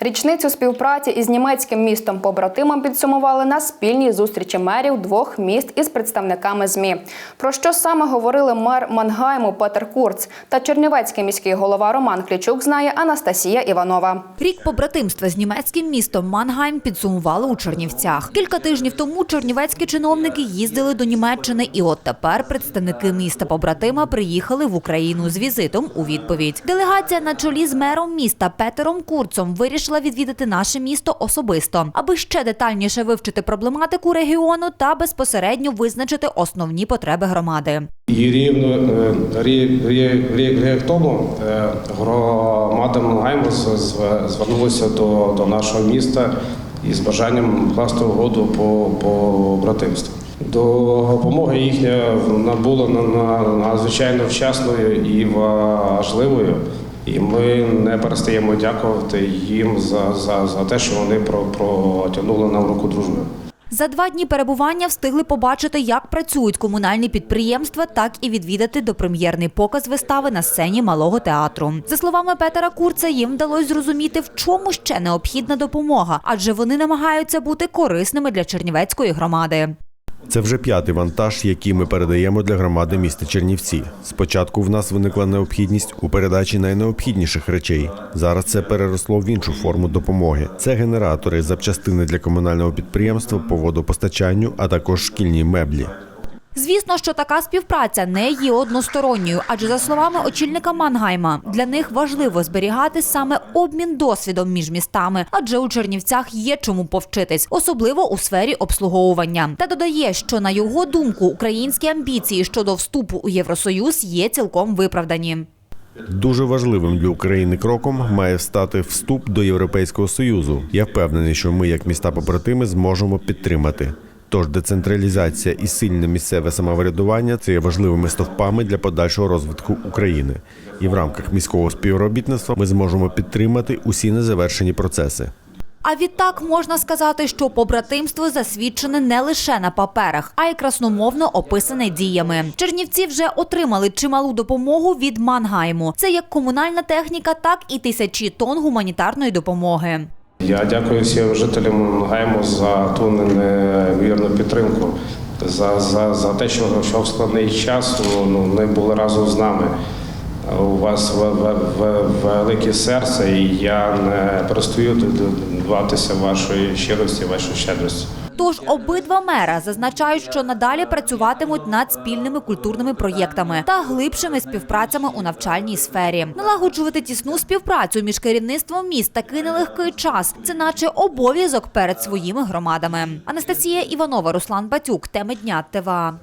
Річницю співпраці із німецьким містом побратимом підсумували на спільній зустрічі мерів двох міст із представниками ЗМІ. Про що саме говорили мер Мангайму Петер Курц та чернівецький міський голова Роман Клічук знає Анастасія Іванова. Рік побратимства з німецьким містом Мангайм підсумували у Чернівцях. Кілька тижнів тому чернівецькі чиновники їздили до Німеччини, і от тепер представники міста побратима приїхали в Україну з візитом у відповідь. Делегація на чолі з мером міста Петером Курцом вирішила відвідати наше місто особисто, аби ще детальніше вивчити проблематику регіону та безпосередньо визначити основні потреби громади. І рівно е, рі- рі- рі- рік тому е, громада Мангайму з- з- звернулася до, до нашого міста із бажанням вкласти угоду по, по братимству. Допомога їхня на- надзвичайно вчасною і важливою. І ми не перестаємо дякувати їм за, за, за те, що вони про, протягнули нам руку дружби. За два дні перебування встигли побачити, як працюють комунальні підприємства, так і відвідати допрем'єрний показ вистави на сцені малого театру. За словами Петера Курца, їм вдалося зрозуміти, в чому ще необхідна допомога, адже вони намагаються бути корисними для чернівецької громади. Це вже п'ятий вантаж, який ми передаємо для громади міста Чернівці. Спочатку в нас виникла необхідність у передачі найнеобхідніших речей. Зараз це переросло в іншу форму допомоги. Це генератори, запчастини для комунального підприємства по водопостачанню, а також шкільні меблі. Звісно, що така співпраця не є односторонньою, адже за словами очільника Мангайма, для них важливо зберігати саме обмін досвідом між містами, адже у Чернівцях є чому повчитись, особливо у сфері обслуговування. Та додає, що на його думку українські амбіції щодо вступу у Євросоюз є цілком виправдані. Дуже важливим для України кроком має стати вступ до Європейського союзу. Я впевнений, що ми, як міста побратими, зможемо підтримати. Тож децентралізація і сильне місцеве самоврядування це є важливими стовпами для подальшого розвитку України. І в рамках міського співробітництва ми зможемо підтримати усі незавершені процеси. А відтак можна сказати, що побратимство засвідчене не лише на паперах, а й красномовно описане діями. Чернівці вже отримали чималу допомогу від Мангайму. Це як комунальна техніка, так і тисячі тонн гуманітарної допомоги. Я дякую всім жителям Гайму за ту невірну підтримку, за, за, за те, що, що в складний час ну, вони були разом з нами. У вас в, в, в, велике серце, і я не перестаю додаватися вашої щирості, вашої щедрості. Тож обидва мера зазначають, що надалі працюватимуть над спільними культурними проєктами та глибшими співпрацями у навчальній сфері. Налагоджувати тісну співпрацю між керівництвом міст такий нелегкий час. Це наче обов'язок перед своїми громадами. Анастасія Іванова, Руслан Батюк. Теми дня ТВА.